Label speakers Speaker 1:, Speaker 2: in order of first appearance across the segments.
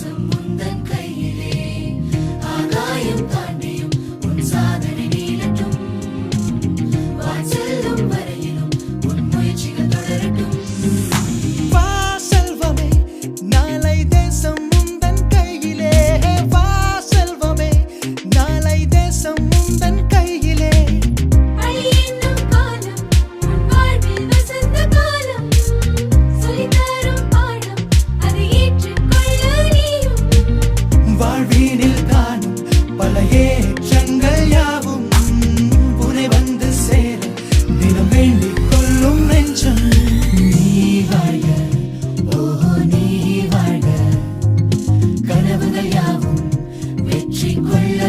Speaker 1: someone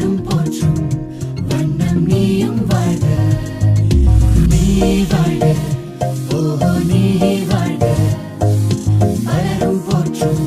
Speaker 1: வாழும் போற்றும் வண்ணம் நீயும் வாழ்க. நீ வாழ்க ஓ நீ வாழ்க. மலரும் போற்றும்